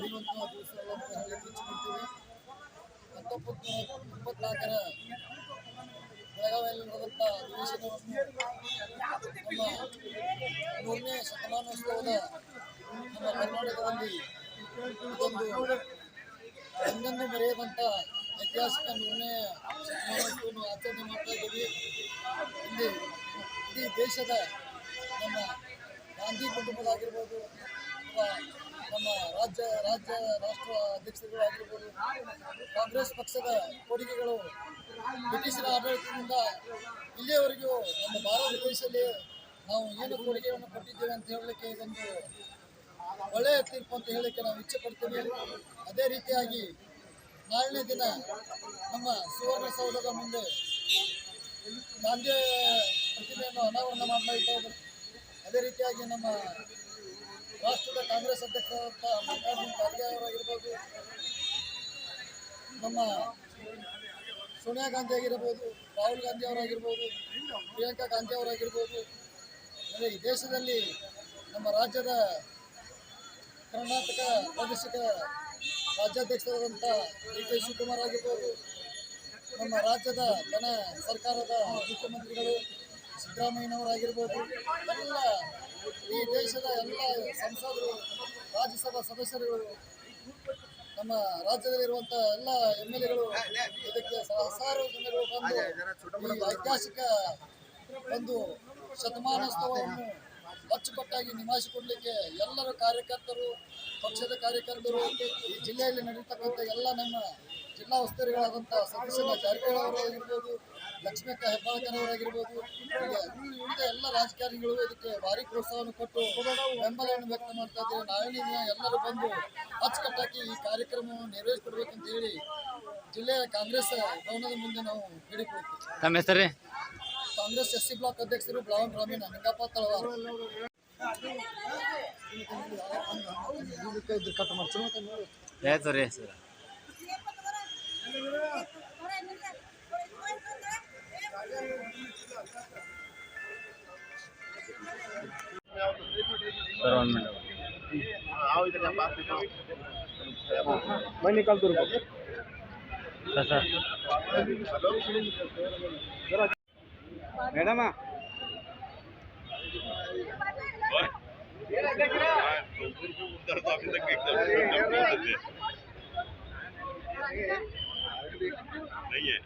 ದಿನವನ್ನು ದಿವಸಗಳನ್ನು ಹೇಳಲಿಕ್ಕೆ ಹತ್ತೊಂಬತ್ತು ಇಪ್ಪತ್ನಾಲ್ಕರ ಬೆಳಗಾವಿಯಲ್ಲಿ ನಡೆದಂಥ ಅಧಿವೇಶನವನ್ನು ನಮ್ಮ ನೂರನೇ ಶತಮಾನೋತ್ಸವದ ನಮ್ಮ ಕರ್ನಾಟಕದಲ್ಲಿ ಇದೊಂದು ಎಂದೆಂದೂ ಮರೆಯದಂಥ ಐತಿಹಾಸಿಕ ಮೂರನೇ ಶತಮಾನೋತ್ಸವವನ್ನು ಆಚರಣೆ ಮಾಡ್ತಾ ಇದ್ದೀವಿ ಇಲ್ಲಿ ಇಡೀ ದೇಶದ ನಮ್ಮ ಗಾಂಧಿ ಕುಟುಂಬದಾಗಿರ್ಬೋದು ಅಥವಾ ರಾಜ್ಯ ರಾಜ್ಯ ರಾಷ್ಟ್ರ ಅಧ್ಯಕ್ಷರುಗಳು ಆಗಿರ್ಬೋದು ಕಾಂಗ್ರೆಸ್ ಪಕ್ಷದ ಕೊಡುಗೆಗಳು ಬ್ರಿಟಿಷರ ಆಡಳಿತದಿಂದ ಇಲ್ಲಿಯವರೆಗೂ ನಮ್ಮ ಭಾರತ ದೇಶದಲ್ಲಿ ನಾವು ಏನು ಕೊಡುಗೆಯನ್ನು ಕೊಟ್ಟಿದ್ದೇವೆ ಅಂತ ಹೇಳಲಿಕ್ಕೆ ಇದೊಂದು ಒಳ್ಳೆಯ ತೀರ್ಪು ಅಂತ ಹೇಳಲಿಕ್ಕೆ ನಾವು ಇಚ್ಛೆ ಪಡ್ತೀವಿ ಅದೇ ರೀತಿಯಾಗಿ ನಾಳನೇ ದಿನ ನಮ್ಮ ಸುವರ್ಣಸೌಧದ ಮುಂದೆ ಗಾಂಧಿ ಪ್ರತಿಮೆಯನ್ನು ಅನಾವರಣ ಮಾಡ್ತಾ ಅದೇ ರೀತಿಯಾಗಿ ನಮ್ಮ ರಾಷ್ಟ್ರದ ಕಾಂಗ್ರೆಸ್ ಅಧ್ಯಕ್ಷರಾದಂಥ ಮಲ್ಲಿಕಾರ್ಜುನ ಖರ್ಗೆ ನಮ್ಮ ಸೋನಿಯಾ ಗಾಂಧಿ ಆಗಿರ್ಬೋದು, ರಾಹುಲ್ ಗಾಂಧಿ ಅವರಾಗಿರ್ಬೋದು, ಪ್ರಿಯಾಂಕಾ ಗಾಂಧಿ ಅವರಾಗಿರ್ಬೋದು, ಅಂದರೆ ಈ ದೇಶದಲ್ಲಿ ನಮ್ಮ ರಾಜ್ಯದ ಕರ್ನಾಟಕ ಪ್ರಾದೇಶಿಕ ರಾಜ್ಯಾಧ್ಯಕ್ಷರಾದಂಥ ಡಿ ಕೆ ಶಿವಕುಮಾರ್ ಆಗಿರ್ಬೋದು, ನಮ್ಮ ರಾಜ್ಯದ ಜನ ಸರ್ಕಾರದ ಮುಖ್ಯಮಂತ್ರಿಗಳು ಸಿದ್ದರಾಮಯ್ಯನವರಾಗಿರ್ಬೋದು, ಎಲ್ಲ ಈ ದೇಶದ ಎಲ್ಲ ಸಂಸದರು ರಾಜ್ಯಸಭಾ ಸದಸ್ಯರುಗಳು ನಮ್ಮ ರಾಜ್ಯದಲ್ಲಿರುವಂಥ ಎಲ್ಲ ಎಂ ಎಲ್ ಎಗಳು ಇದಕ್ಕೆ ಸಹಸಾರು ಜನಗಳು ಬಂದು ಈ ಐತಿಹಾಸಿಕ ಒಂದು ಶತಮಾನೋತ್ಸವವನ್ನು ಅಚ್ಚುಕಟ್ಟಾಗಿ ನಿಭಾಯಿಸಿಕೊಡ್ಲಿಕ್ಕೆ ಎಲ್ಲರ ಕಾರ್ಯಕರ್ತರು ಪಕ್ಷದ ಕಾರ್ಯಕರ್ತರು ಈ ಜಿಲ್ಲೆಯಲ್ಲಿ ನಡೀತಕ್ಕಂಥ ಎಲ್ಲ ನಮ್ಮ ಜಿಲ್ಲಾ ಉಸ್ತುವಾರಿಗಳಾದಂಥ ಸದಸ್ಯರ ಜಾರಕಿಹೊಳಿ ಅವರಾಗಿರ್ಬೋದು ಲಕ್ಷ್ಮೀಕ ಹೆಬ್ಬಾಳ್ಕರವರಾಗಿರ್ಬೋದು ಉಳಿದ ಎಲ್ಲ ರಾಜಕಾರಣಿಗಳು ಇದಕ್ಕೆ ಭಾರಿ ಪ್ರೋತ್ಸಾಹವನ್ನು ಕೊಟ್ಟು ಬೆಂಬಲವನ್ನು ವ್ಯಕ್ತ ಮಾಡ್ತಾ ಇದ್ದಾರೆ. ನಾವೇನೇ ದಿನ ಎಲ್ಲರೂ ಬಂದು ಅಚ್ಚುಕಟ್ಟಾಗಿ ಈ ಕಾರ್ಯಕ್ರಮವನ್ನು ನೆರವೇರಿಸ್ಕೊಡ್ಬೇಕಂತ ಹೇಳಿ ಜಿಲ್ಲೆಯ ಕಾಂಗ್ರೆಸ್ ಭವನದ ಮುಂದೆ ನಾವು ಬೇಡಿಕೊಳ್ತೀವಿ ತಮ್ಮ ಹೆಸರು? ಕಾಂಗ್ರೆಸ್ ಎಸ್ ಸಿ ಬ್ಲಾಕ್ ಅಧ್ಯಕ್ಷರು ಬ್ಲಾವನ್ ರಾಮೀನ ನಂಗಪ್ಪ ತಳವಾರ. ಆಯ್ತು ರೀ ಸರ್ ಸರ್ ಒಂದು ಮಿನಿಟ್ ಬನ್ನಿ ಕಲ್ತರು ಸರ್ ಸರ್ ಮೇಡಮ नहीं है